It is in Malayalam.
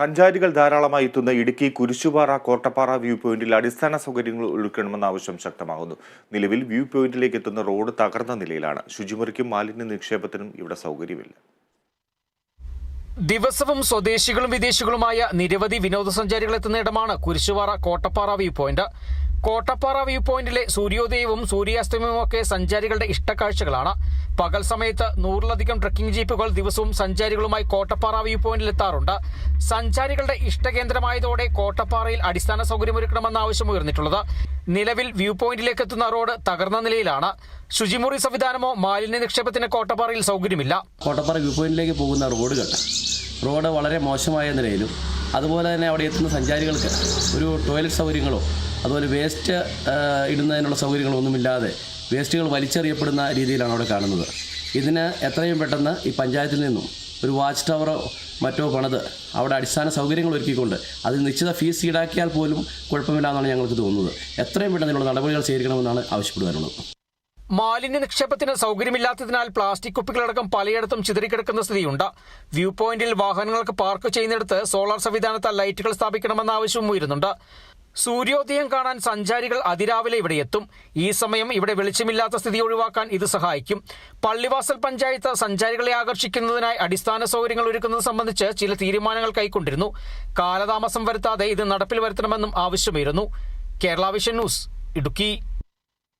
സഞ്ചാരികൾ ധാരാളമായി എത്തുന്ന ഇടുക്കി കുരിശുപാറ കോട്ടപ്പാറ വ്യൂ പോയിന്റിൽ അടിസ്ഥാന സൗകര്യങ്ങൾ ഒരുക്കണമെന്ന ആവശ്യം ശക്തമാകുന്നു. നിലവിൽ വ്യൂ പോയിന്റിലേക്ക് എത്തുന്ന റോഡ് തകർന്ന നിലയിലാണ്. ശുചിമുറിക്കും മാലിന്യ നിക്ഷേപത്തിനും ഇവിടെ സൗകര്യമില്ല. ദിവസവും സ്വദേശികളും വിദേശികളുമായ നിരവധി വിനോദസഞ്ചാരികൾ എത്തുന്ന ഇടമാണ് Kurisupara Kottappara view point. Kottappara view പോയിന്റിലെ സൂര്യോദയവും സൂര്യാസ്തമയവും ഒക്കെ സഞ്ചാരികളുടെ ഇഷ്ടക്കാഴ്ചകളാണ് പകൽ സമയത്ത് നൂറിലധികം ട്രക്കിംഗ് ജീപ്പുകൾ ദിവസവും സഞ്ചാരികളുമായി കോട്ടപ്പാറ വ്യൂ പോയിന്റിൽ എത്താറുണ്ട് സഞ്ചാരികളുടെ ഇഷ്ടകേന്ദ്രമായതോടെ കോട്ടപ്പാറയിൽ അടിസ്ഥാന സൗകര്യമൊരുക്കണമെന്ന ആവശ്യം ഉയർന്നിട്ടുള്ളത്. നിലവിൽ വ്യൂ പോയിന്റിലേക്ക് എത്തുന്ന റോഡ് തകർന്ന നിലയിലാണ്. ശുചിമുറി സംവിധാനമോ മാലിന്യ നിക്ഷേപത്തിന് കോട്ടപ്പാറയിൽ സൗകര്യമില്ല. കോട്ടപ്പാറ വ്യൂ പോയിന്റിലേക്ക് പോകുന്ന റോഡുകൾ റോഡ് വളരെ മോശമായ നിലയിലും അതുപോലെ തന്നെ അവിടെ എത്തുന്ന സഞ്ചാരികൾക്ക് ഒരു ടോയ്ലറ്റ് സൗകര്യങ്ങളോ അതുപോലെ വേസ്റ്റ് ഇടുന്നതിനുള്ള സൗകര്യങ്ങളൊന്നുമില്ലാതെ വേസ്റ്റുകൾ വലിച്ചെറിയപ്പെടുന്ന രീതിയിലാണ് അവിടെ കാണുന്നത്. ഇതിന് എത്രയും പെട്ടെന്ന് ഈ പഞ്ചായത്തിൽ നിന്നും ഒരു വാച്ച് ടവറോ മറ്റോ പണിത് അവിടെ അടിസ്ഥാന സൗകര്യങ്ങൾ ഒരുക്കിക്കൊണ്ട് അത് നിശ്ചിത ഫീസ് ഈടാക്കിയാൽ പോലും കുഴപ്പമില്ല എന്നാണ് ഞങ്ങൾക്ക് തോന്നുന്നത്. എത്രയും പെട്ടെന്ന് ഇതിനുള്ള നടപടികൾ സ്വീകരിക്കണമെന്നാണ് ആവശ്യപ്പെടുവാനുള്ളത്. മാലിന്യ നിക്ഷേപത്തിന് സൗകര്യമില്ലാത്തതിനാൽ പ്ലാസ്റ്റിക് കുപ്പികളടക്കം പലയിടത്തും ചിതറിക്കിടക്കുന്ന സ്ഥിതിയുണ്ട്. വ്യൂ പോയിന്റിൽ വാഹനങ്ങൾക്ക് പാർക്ക് ചെയ്യുന്നിടത്ത് സോളാർ സംവിധാനത്താൽ ലൈറ്റുകൾ സ്ഥാപിക്കണമെന്ന ആവശ്യവും ഉയരുന്നുണ്ട്. സൂര്യോദയം കാണാൻ സഞ്ചാരികൾ അതിരാവിലെ ഇവിടെ എത്തും. ഈ സമയം ഇവിടെ വെളിച്ചമില്ലാത്ത സ്ഥിതി ഒഴിവാക്കാൻ ഇത് സഹായിക്കും. പള്ളിവാസൽ പഞ്ചായത്ത് സഞ്ചാരികളെ ആകർഷിക്കുന്നതിനായി അടിസ്ഥാന സൗകര്യങ്ങൾ ഒരുക്കുന്നത് സംബന്ധിച്ച് ചില തീരുമാനങ്ങൾ കൈക്കൊണ്ടിരുന്നു. കാലതാമസം വരുത്താതെ ഇത് നടപ്പിൽ വരുത്തണമെന്നും ആവശ്യമായിരുന്നു. Kerala vision news Idukki.